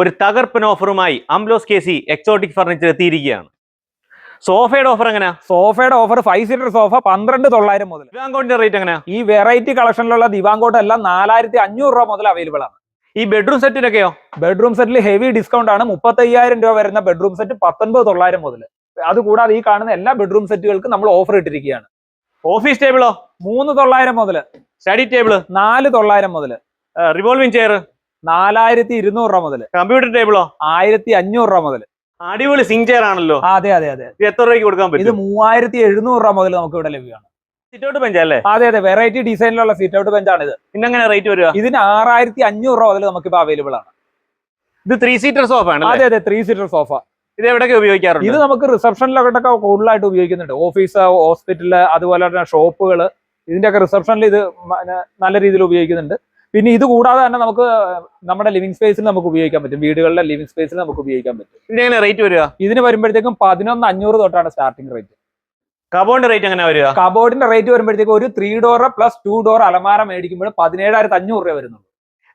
ഒരു തകർപ്പൻ ഓഫറുമായി അംബ്ലോസ് കെ സി എക്സോട്ടിക് ഫർണിച്ചർ എത്തിയിരിക്കുകയാണ്. സോഫയുടെ ഓഫർ എങ്ങനെയാ? സോഫയുടെ ഓഫർ ഫൈവ് സീറ്റർ സോഫ പന്ത്രണ്ട് തൊള്ളായിരം മുതൽ. ദിവാങ്കോട്ടിന്റെ റേറ്റ് എങ്ങനെയാ? ഈ വെറൈറ്റി കളക്ഷനിലുള്ള ദിവാങ്കോട്ട് എല്ലാം നാലായിരത്തി അഞ്ഞൂറ് രൂപ മുതൽ അവൈലബിൾ ആണ്. ഈ ബെഡ്റൂം സെറ്റിനൊക്കെയോ ബെഡ്റൂം സെറ്റിൽ ഹെവി ഡിസ്കൗണ്ട് ആണ്. മുപ്പത്തയ്യായിരം രൂപ വരുന്ന ബെഡ്റൂം സെറ്റ് പത്തൊൻപത് തൊള്ളായിരം മുതൽ. അതുകൂടാതെ ഈ കാണുന്ന എല്ലാ ബെഡ്റൂം സെറ്റുകൾക്കും നമ്മൾ ഓഫർ ഇട്ടിരിക്കുകയാണ്. ഓഫീസ് ടേബിളോ മൂന്ന് തൊള്ളായിരം മുതൽ. സ്റ്റഡി ടേബിൾ നാല് തൊള്ളായിരം മുതൽ. റിവോൾവിംഗ് ചെയർ നാലായിരത്തി ഇരുന്നൂറ് രൂപ മുതൽ. കമ്പ്യൂട്ടർ ടേബിളോ ആയിരത്തി അഞ്ഞൂറ് രൂപ മുതൽ. അടിപൊളി സിംഗ് ചെയർ ആണല്ലോ. അതെ അതെ അതെ. എത്ര രൂപയ്ക്ക് കൊടുക്കാൻ പറ്റും ഇത് മൂവായിരത്തി എഴുന്നൂറ് രൂപ മുതൽ നമുക്ക് ഇവിടെ ലഭ്യമാണ് സിറ്റൗട്ട് ബെഞ്ച് അല്ലേ? അതെ അതെ. വെറൈറ്റി ഡിസൈനിലുള്ള സീറ്റ് ഔട്ട് ബെഞ്ച് ആണ് ഇത്. പിന്നെ എങ്ങനെ റേറ്റ് വരിക? ഇതിന് ആറായിരത്തി അഞ്ഞൂറ് രൂപ മുതൽ നമുക്ക് ഇപ്പൊ അവൈലബിൾ ആണ്. ഇത് ത്രീ സീറ്റർ സോഫ ആണ് അതെ അതെ. ത്രീ സീറ്റർ സോഫ ഇത് എവിടെയൊക്കെ ഉപയോഗിക്കാറുണ്ട്? ഇത് നമുക്ക് റിസപ്ഷനിലൊക്കെ കൂടുതലായിട്ട് ഉപയോഗിക്കുന്നുണ്ട്. ഓഫീസ് ഹോസ്പിറ്റൽ അതുപോലെ തന്നെ ഷോപ്പുകൾ ഇതിന്റെയൊക്കെ റിസപ്ഷനിൽ ഇത് നല്ല രീതിയിൽ ഉപയോഗിക്കുന്നുണ്ട്. പിന്നെ ഇത് കൂടാതെ തന്നെ നമുക്ക് നമ്മുടെ ലിവിംഗ് സ്പേസിൽ നമുക്ക് ഉപയോഗിക്കാൻ പറ്റും. വീടുകളിലെ ലിവിംഗ് സ്പേസിൽ നമുക്ക് ഉപയോഗിക്കാൻ പറ്റും. ഇതിന് എങ്ങനെ റേറ്റ് വരിക? ഇതിന് വരുമ്പോഴത്തേക്കും പതിനൊന്ന് അഞ്ഞൂറ് തൊട്ടാണ് സ്റ്റാർട്ടിംഗ് റേറ്റ് കബോർഡിന്റെ റേറ്റ് എങ്ങനെ വരിക? കബോർഡിന്റെ റേറ്റ് വരുമ്പോഴത്തേക്കും ഒരു three door plus two door അലമാര മേടിക്കുമ്പോൾ പതിനേഴായിരത്തി അഞ്ഞൂറ് രൂപ വരുന്നുള്ളൂ.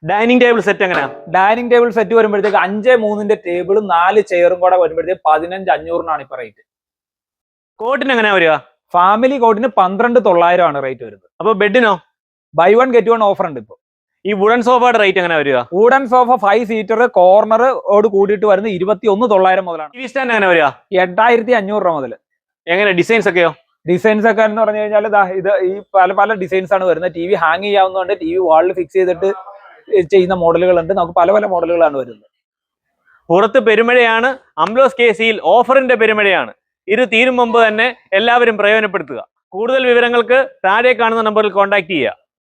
ഡൈനിങ് ടേബിൾ സെറ്റ് എങ്ങനെയാ? ഡൈനിങ് ടേബിൾ സെറ്റ് വരുമ്പോഴത്തേക്ക് അഞ്ച് മൂന്നിന്റെ ടേബിളും നാല് ചെയറും കൂടെ വരുമ്പോഴത്തേക്ക് പതിനഞ്ച് അഞ്ഞൂറിനാണ് ഇപ്പൊ റേറ്റ് കോട്ടിന് എങ്ങനെയാ വരിക? ഫാമിലി കോട്ടിന് പന്ത്രണ്ട് തൊള്ളായിരം ആണ് റേറ്റ് വരുന്നത്. അപ്പൊ ബെഡിനോ buy one get one offer ഉണ്ട് ഇപ്പോൾ ഈ വുഡൻ സോഫയുടെ റേറ്റ് എങ്ങനെ വരിക? Wooden sofa five seater corner ഓട് കൂടിയിട്ട് വരുന്നത് ഇരുപത്തി ഒന്ന് തൊള്ളായിരം മുതലാണ്. ടി വി സ്റ്റാൻഡ് എങ്ങനെ വരിക? എട്ടായിരത്തി അഞ്ഞൂറ് രൂപ മുതൽ എങ്ങനെ ഡിസൈൻസ് ഒക്കെയോ? ഡിസൈൻസ് ഒക്കെ എന്ന് പറഞ്ഞു കഴിഞ്ഞാൽ ഇത് ഈ പല പല ഡിസൈൻസ് ആണ് വരുന്നത്. ടി വി ഹാങ് ചെയ്യാവുന്നതുകൊണ്ട് ടി വി വാളിൽ ഫിക്സ് ചെയ്തിട്ട് ചെയ്യുന്ന മോഡലുകളുണ്ട്. നമുക്ക് പല പല മോഡലുകളാണ് വരുന്നത്. പുറത്ത് പെരുമഴയാണ് അംലോസ് കെ സിയിൽ ഓഫറിന്റെ പെരുമഴയാണ്. ഇത് തീരും മുമ്പ് തന്നെ എല്ലാവരും പ്രയോജനപ്പെടുത്തുക. കൂടുതൽ വിവരങ്ങൾക്ക് താഴെ കാണുന്ന നമ്പറിൽ കോൺടാക്ട് ചെയ്യുക.